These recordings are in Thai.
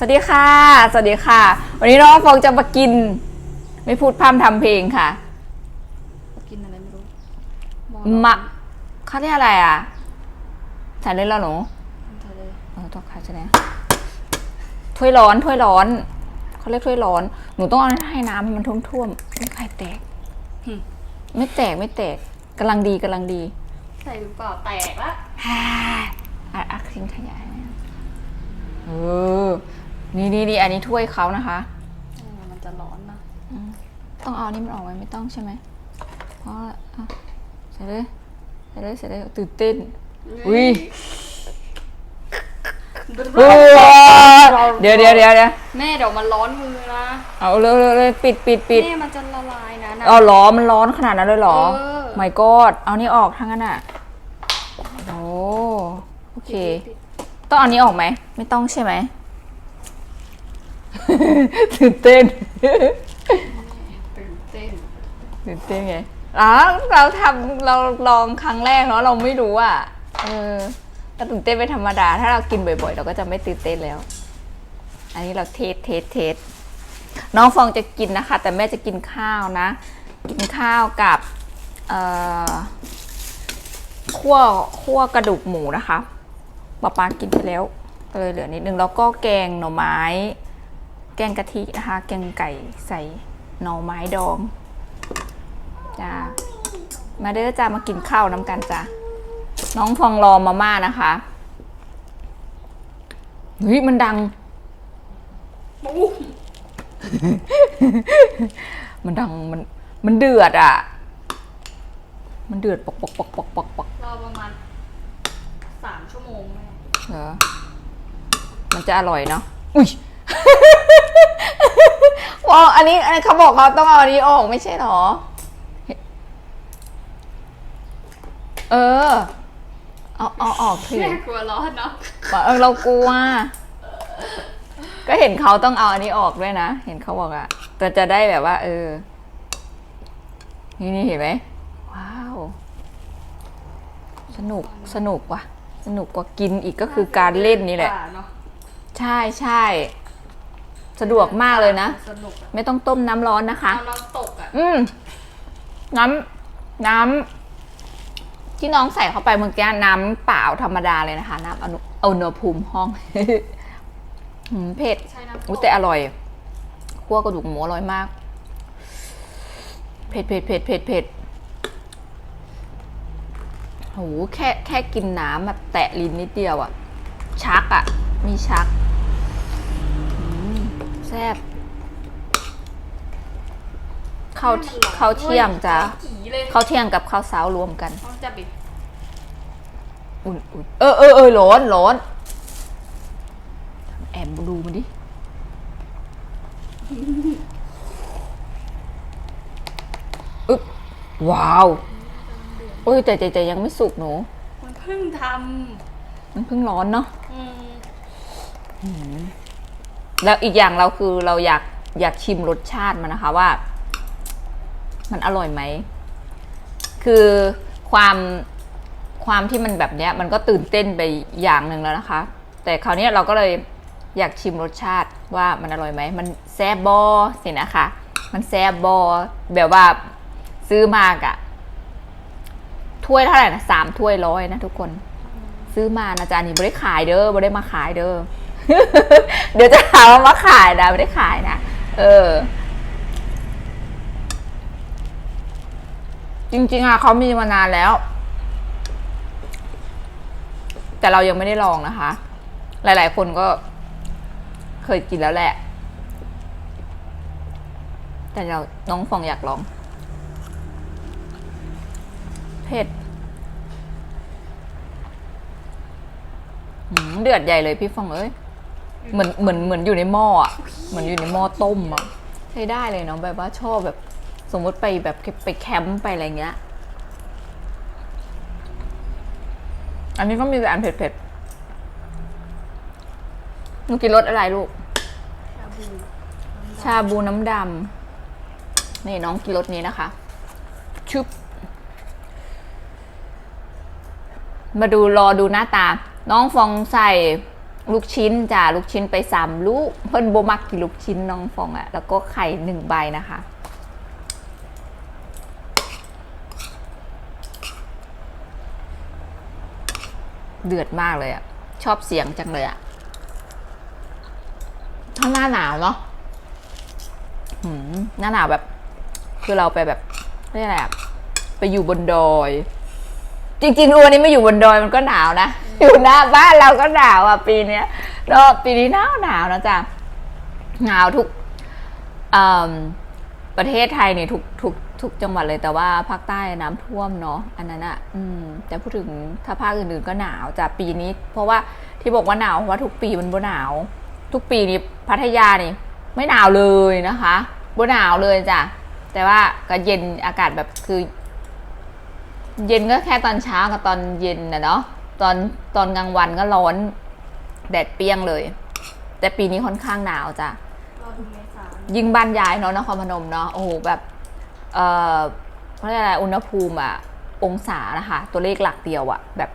สวัสดีค่ะ สวัสดีค่ะ วันนี้น้องฟองจะมากิน ไม่พูดพร่ำทำเพลงค่ะ กินอะไรไม่รู้มะเขาเรียกอะไรอะใส่เลยแล้วหนูทะเลเออต้องขายใช่ไหมถ้วยร้อน ถ้วยร้อน เขาเรียกถ้วยร้อน หนูต้องเอาให้น้ำให้มันท่วมๆไม่ไข่แตก ไม่แตกไม่แตกกำลังดีกำลังดี ใส่หรือเปล่าแตกละอะอะทิ้งขยะเออ นี่นี่นี่อันนี้ถ้วยเขานะคะเออมันจะร้อนนะต้องเอานี่มันออกไหมไม่ต้องใช่ไหมเพราะอะใส่เลยใส่เลยใส่เลยตื่นเต้นอุ้ยเดี๋ยวเดี๋ยวเดี๋ยวเดี๋ยวแม่เดี๋ยวมันร้อนมือนะเอาเลยเลยเลยปิดปิดปิดแม่มันจะละลายนะนะ เอาล้อมันร้อนขนาดนั้นเลยเหรอเออ ไม่กอดเอานี่ออกทั้งนั้นอะโอ้โอเค ต้องเอานี้ออกไหม ไม่ต้องใช่ไหม ตื่นเต้น ตื่นเต้นตื่นเต้นไงอ๋อเราทำเราลองครั้งแรกเนาะเราไม่รู้อะเออเราตื่นเต้นเป็นธรรมดา ถ้าเรากินบ่อยๆ เราก็จะไม่ตื่นเต้นแล้ว อันนี้เราเทสเทสเทสน้องฟองจะกินนะคะ แต่แม่จะกินข้าวนะ กินข้าวกับเอ่อคั่วคั่วกระดูกหมูนะคะป๊าป๊ากินไปแล้วก็เลยเหลือนิดนึงแล้วก็แกงหน่อไม้ แกงกะทินะคะ แกงไก่ใส่หน่อไม้ดองจ้ามาเด้อจ้ามากินข้าวน้ำกันจ้าน้องฟองรอมาม่านะคะเฮ้ยมันดังปุ๊บมันดังมันมันเดือดอะ มันเดือดปอกปอกปอกปอกปอกปอกรอประมาณสามชั่วโมงแม่เหรอมันจะอร่อยเนาะอุ้ย ว้าวอันนี้อันนี้เขาบอกเขาต้องเอาอันนี้ออกไม่ใช่หรอ เออ เอาเอาออกเถแม่อะกลัวร้อนเนาะเออเรากลัว ก็เห็นเขาต้องเอาอันนี้ออกด้วยนะ เห็นเขาบอกอะแต่จะได้แบบว่า เออ นี่นี่เห็นไหมว้าว สนุกสนุกว่ะ สนุกกว่ากินอีกก็คือการเล่นนี่แหละป่าเนาะใช่ใช่ สะดวกมากเลยนะ สนุกอะไม่ต้องต้มน้ำร้อนนะคะเอาน้ำตกอะ อืม น้ำน้ำที่น้องใส่เข้าไปเมื่อกี้น้ำเปล่าธรรมดาเลยนะคะ น้ำอนุอุณหภูมิห้องหืมเผ็ดใช่น้ำตอุ้กแต่อร่อยคั่วกระดูกหมูอร่อยมาก เผ็ดเผ็ดเผ็ดเผ็ดเผ็ดโหแค่แค่กินน้ำมาแตะลิ้นนิดเดียวอะชักอะมีชักอืม แซ่บข้าวข้าวเที่ยงจ้ะฮ้ยจีเลยข้าวเที่ยงกับข้าวเช้ารวมกันต้องจะบิดอุ่นอุ่นเออเออเออร้อนร้อนแอบดูมันดิอึ๊บว้าวโอ้ยแต่แต่แต่ยังไม่สุกหนู มันเพิ่งทมันเพิ่งร้อนเนาะำอืม แล้วอีกอย่างเราคือเราอยากอยากชิมรสชาติมันนะคะว่า มันอร่อยไหม คือความความที่มันแบบเนี้ย มันก็ตื่นเต้นไปอย่างหนึ่งแล้วนะคะ แต่คราวนี้เราก็เลยอยากชิมรสชาติว่ามันอร่อยไหม มันแซบบอสินะคะ มันแซบบอแบบว่าซื้อมากอะถ้วยเท่าไหร่นะสามถ้วยร้อยนะทุกคน ซื้อมานะจ๊ะนี่ไม่ได้ขายเด้อไม่ได้มาขายเด้อ เดี๋ยวจะหาว่ามาขายนะไม่ได้ขายนะ เออ จริง ๆอะเขามีมานานแล้ว แต่เรายังไม่ได้ลองนะคะ หลายๆคนก็เคยกินแล้วแหละ แต่เราน้องฟองอยากลองเผ็ดเดือดใหญ่เลยพี่ฟองเอ้ย เหมือนเหมือนเหมือนอยู่ในหม้ออะเหมือนอยู่ในหม้อต้มอะใช้ได้เลยเนาะแบบว่าชอบแบบสมมติไปแบบไปแคมป์ไปอะไรเงี้ย อันนี้ก็มีแต่อันเผ็ดๆมึงกินรสอะไรลูกชาบูชาบูน้ำดำนี่น้องกินรสนี้นะคะ ชุบ มาดูรอดูหน้าตา น้องฟองใส่ ลูกชิ้นจ้ะลูกชิ้นไปสามลูก เพิ่นโบมักกินลูกชิ้นน้องฟองอะแล้วก็ไข่หนึ่งใบนะคะ เดือดมากเลยอะชอบเสียงจังเลยอะถ้าหน้าหนาวเนาะหืมหน้าหนาวแบบ คือเราไปแบบเรียกอะไรอะไปอยู่บนดอย จริงๆวันนี้ไม่อยู่บนดอยมันก็หนาวนะ อยู่หน้าบ้านเราก็หนาวอะปีเนี้ยรอบปีนี้หนาวหนาวนะจ๊ะหนาวทุกประเทศไทยเนี่ยทุกทุกทุกจังหวัดเลยแต่ว่าภาคใต้น้ำท่วมเนาะอันนั้นอะอืมแต่พูดถึงถ้าภาคอื่นๆก็หนาวจ้ะปีนี้ เพราะว่าที่บอกว่าหนาวเพราะว่าทุกปีมันบ่หนาว ทุกปีนี้พัทยานี่ ไม่หนาวเลยนะคะบ่หนาวเลยจ้ะแต่ว่าก็เย็นอากาศแบบคือ เย็นก็แค่ตอนเช้ากับตอนเย็นนะเนาะ ตอนตอนกลางวันก็ร้อนแดดเปรี้ยงเลย แต่ปีนี้ค่อนข้างหนาวจ้ะรอดูเมษายิ่งบ้านย้ายเนาะนครพนมเนาะโอ้โหแบบเอ่อเขาเรียกอะไรอุณหภูมิอะองศานะคะ ตัวเลขหลักเดียวอะแบบ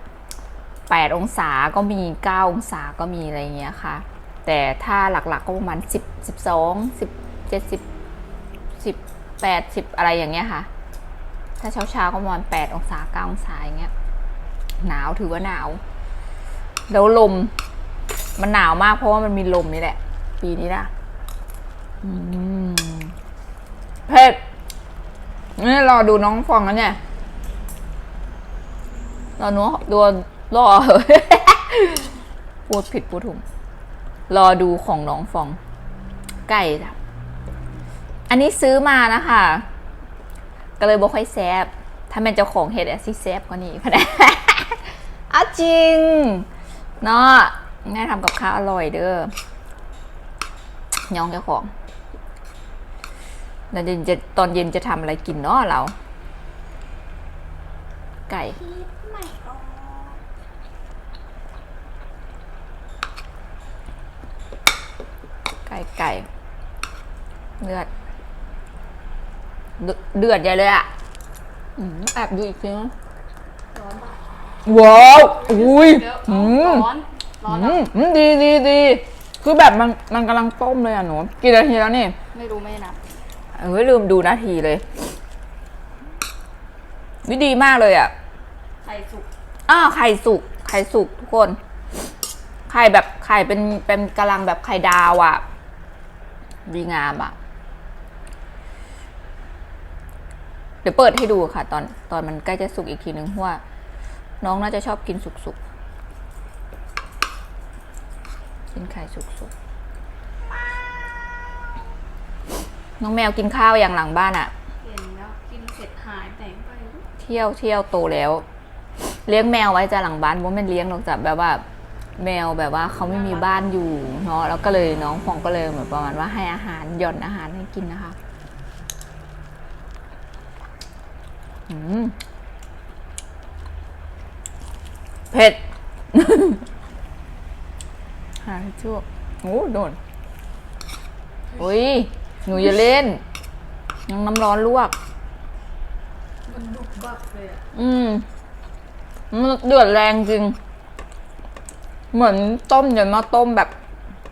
8 องศาก็มี 9 องศาก็มีอะไรเงี้ยค่ะ แต่ถ้าหลักๆก็ประมาณ 10 12 10 70 18 10 อะไรอย่างเงี้ยค่ะถ้าเช้าเช้าๆก็ประมาณ 8 องศา 9 องศาอย่างเงี้ย หนาวถือว่าหนาว แล้วลม มันหนาวมากเพราะว่ามันมีลมนี่แหละ ปีนี้นะเผ็ดนี่รอดูน้องฟองแล้วเนี่ยรอหนูดูรอพูดผิดพูดถูกรอดูของน้องฟอง ไก่จ้ะอันนี้ซื้อมานะคะ ก็เลยบอกค่อยแซบถ้าเป็นเจ้าของเห็ดอะสิแซบกว่านี้พนะอ้าว จริง เนาะง่ายทำกับข้าวอร่อยเด้อยองเจ้าของแล้วเย็นจะตอนเย็นจะทำอะไรกินเนาะเรา ไก่ คิดไม่ออกไก่ไก่ เลือดเดือเดือดใหญ่เลยอะอืมแอบดูอีกทีนะร้อนปะ ว้าวอุ้ยเดี๋ยวอืมร้อนร้อนอือะมอืมดีดีดีคือแบบมันมันกำลังต้มเลยอะหนูกี่นาทีแล้วนี่ไม่รู้ไม่นับเออลืมดูนาทีเลยวิดีมากเลยอะไข่สุกอ้าวไข่สุกไข่สุกทุกคน ไข่แบบไข่เป็นเป็นกำลังแบบไข่ดาวอะ่ะ ดีงามอะ่ะ เดี๋ยวเปิดให้ดูค่ะ ตอนตอนมันใกล้จะสุกอีกทีนึงเพราะว่า น้องน่าจะชอบกินสุกๆ กินไข่สุกๆ น้องแมวกินข้าวอย่างหลังบ้านอะเห็นแล้วกินเสร็จหายแต่งไปเที่ยวเที่ยวโตแล้ว เลี้ยงแมวไว้จะหลังบ้านว่ามันเลี้ยงหรอกจ้ะแบบว่า แมวแบบว่าเขาไม่มีบ้านอยู่เนาะแล้วก็เลยน้องฟองก็เลยเหมือนประมาณว่าให้อาหารหย่อนอาหารให้กินนะคะ อืม เผ็ด หาชั่วโอ้โดนอุ้ย หนูอย่าเล่นยังน้ำร้อนลวก มันดุกบักเลยอะอืมมันเดือดแรงจริง เหมือนต้มยันมาต้มแบบ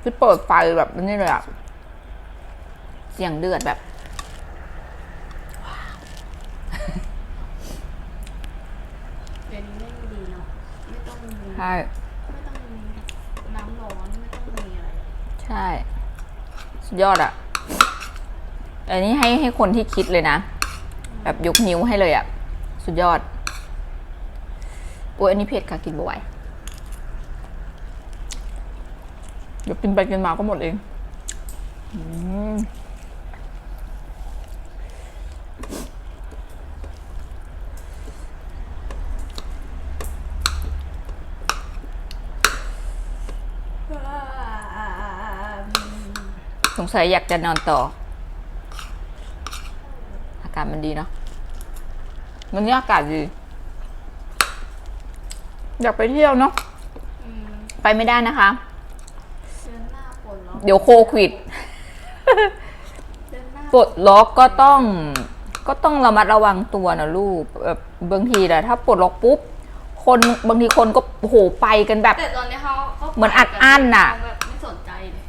ที่เปิดไฟแบบนี้เลยอะเสียงเดือดแบบ เดี๋ยวนี้ไม่มีดีเนาะไม่ต้องมี ใช่ ไม่ต้องมีน้ำร้อนไม่ต้องมีอะไรใช่ สุดยอดอะอันนี้ให้ให้คนที่คิดเลยนะ แบบยกนิ้วให้เลยอะสุดยอดโอ้ยอันนี้เผ็ดค่ะกินบ่ไหวเดี๋ยวกินไปกินมาก็หมดเอง อืม สงสัยอยากจะนอนต่อ อากาศมันดีเนาะวันนี้อากาศดี อยากไปเที่ยวเนาะอืมไปไม่ได้นะคะ เดือนหน้าฝนแล้วเดี๋ยวโควิดเดือนหน้าปลดล็อกก็ต้อง ก็ต้องระมัดระวังตัวนะลูกแบบบางทีแหละถ้าปลดล็อกปุ๊บ คนบางทีคนก็โอ้โหไปกันแบบ แต่ตอนนี้เขา เหมือนอัดอั้นน่ะ แบบไม่สนใจเลย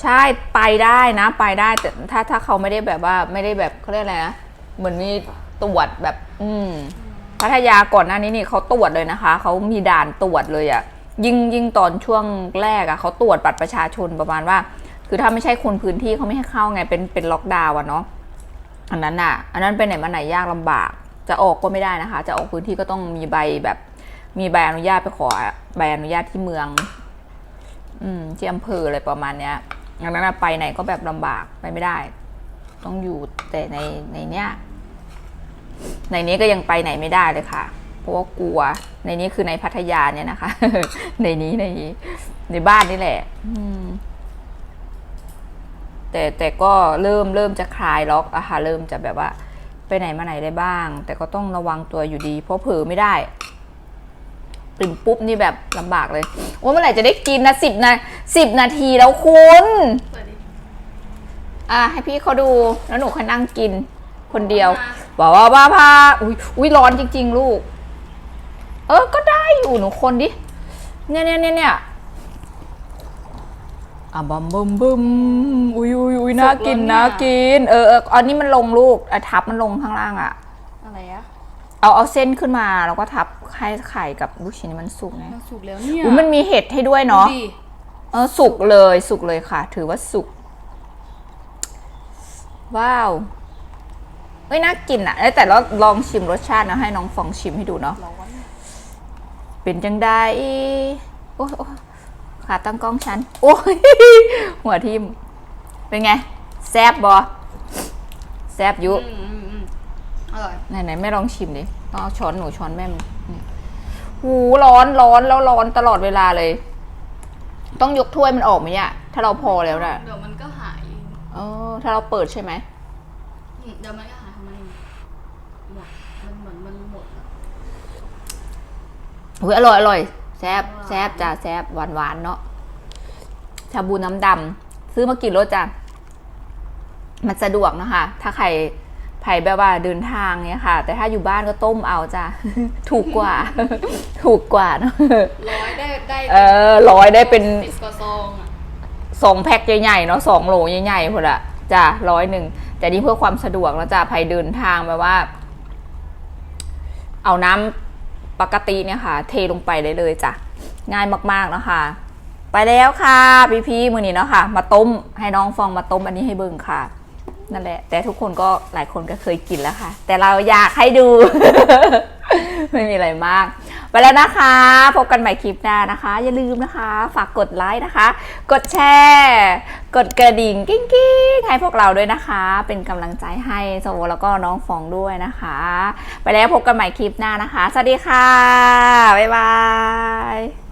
ใช่ไปได้นะ ไปได้แต่ถ้าถ้าเขาไม่ได้แบบว่าไม่ได้แบบเขาเรียกอะไรนะเหมือนมีตรวจแบบ อืมพัทยาก่อนหน้านี้นี่เขาตรวจเลยนะคะเขามีด่านตรวจเลยอะ่ะยิ่งยิ่งตอนช่วงแรกอะ่ะเขาตรวจบัตรประชาชนประมาณว่า คือถ้าไม่ใช่คนพื้นที่เขาไม่ให้เข้าไงเป็นเป็นล็อกดาวน์อะเนาะอันนั้นอะ อันนั้นไปไหนมาไหนยากลำบาก จะออกก็ไม่ได้นะคะ จะออกพื้นที่ก็ต้องมีใบแบบ มีใบอนุญาตไปขอใบอนุญาตที่เมือง อืมที่อำเภออะไรประมาณเนี้ยดังนั้นไปไหนก็แบบลำบากไปไม่ได้ ต้องอยู่แต่ในในเนี้ย ในนี้ก็ยังไปไหนไม่ได้เลยค่ะ เพราะว่ากลัว ในนี้คือในพัทยาเนี่ยนะคะ ในนี้ในนี้ในบ้านนี่แหละ อืมแต่แต่ก็เริ่มเริ่มจะคลายล็อกอะค่ะเริ่มจะแบบว่า ไปไหนมาไหนได้บ้าง แต่ก็ต้องระวังตัวอยู่ดี เพราะเผลอไม่ได้ ตื่นปุ๊บนี่แบบลำบากเลยว่าเมื่อไหร่จะได้กินนะสิบนะสิบนาทีแล้วคุณเปิดดิอะให้พี่เขาดูแล้วหนูค่อยนั่งกิน คนเดียวบอกว่าบ้าพาอุ้ยอุ้ยร้อนจริง ๆ ลูก เออ ก็ได้อยู่หนูคนดิ เนี่ยเนี่ยเนี่ยเนี่ยอะบัมบึมบึมอุ้ยอุ้ยอุ้ยน่ากินน่ากิน เออเอออันนี้มันลงลูกอะทับมันลงข้างล่างอะอะไรอะ เอาเอาเส้นขึ้นมาแล้วก็ทับให้ไข่กับลูกชิ้นมันสุกไงมันสุกแล้วเนี่ยอุ้ยมันมีเห็ดให้ด้วยเนาะดูดิเออสุกเลยสุกเลยค่ะ ถือว่าสุก ว้าวเอ้ยน่ากินอะเอ้ยแต่เราลองชิมรสชาตินะให้น้องฟองชิมให้ดูเนาะร้อนเป็นจังได้โอ้ยโอ้ยขาตั้งกล้องฉัน โอ้ยหัวทิมเป็นไง แซบบอแซบอยุ อืม อืมอืมอร่อย ไหนไหนแม่ลองชิมดิต้องเอาช้อนหนูช้อนแม่นี่หูร้อนร้อนแล้วร้อนตลอดเวลาเลย ต้องยกถ้วยมันออกไหมเนี่ยถ้าเราพอแล้วน่ะเดี๋ยวมันก็หายเองเออ ถ้าเราเปิดใช่ไหมอืมเดี๋ยวมันก็หายของมันเองหมดมันเหมือนมันหมดอะอุ้ยอร่อยอร่อยแซบหวานแซบจ้าแซบหวานหวานๆเนาะชาบูน้ำดำซื้อมากินรสจ้ะมันสะดวกนะคะถ้าใคร ไผ่แบบว่าเดินทางเนี่ยค่ะ แต่ถ้าอยู่บ้านก็ต้มเอาจ้ะถูกกว่า ถูกกว่าเนาะร้อยได้ได้เออร้อยได้เป็นสิบกว่าซองอะสองแพ็คใหญ่ๆเนาะสองโหลใหญ่ๆพอละจ้ะร้อยหนึ่งแต่นี่เพื่อความสะดวกแล้วจ้ะใครเดินทางแบบว่า เอาน้ำปกติเนี่ยค่ะ เทลงไปได้เลยจ้ะง่ายมากๆนะคะไปแล้วค่ะพี่พี่ๆมือนี้เนาะค่ะ มาต้มให้น้องฟองมาต้มอันนี้ให้เบิ่งค่ะ นั่นแหละ แต่ทุกคนก็หลายคนก็เคยกินแล้วค่ะ แต่เราอยากให้ดู ไม่มีอะไรมาก ไปแล้วนะคะ พบกันใหม่คลิปหน้านะคะ อย่าลืมนะคะ ฝากกดไลค์นะคะ กดแชร์ กดกระดิ่งกิ้งกิ้งให้พวกเราด้วยนะคะ เป็นกำลังใจให้โซแล้วก็น้องฟองด้วยนะคะ ไปแล้วพบกันใหม่คลิปหน้านะคะ สวัสดีค่ะ บ๊ายบาย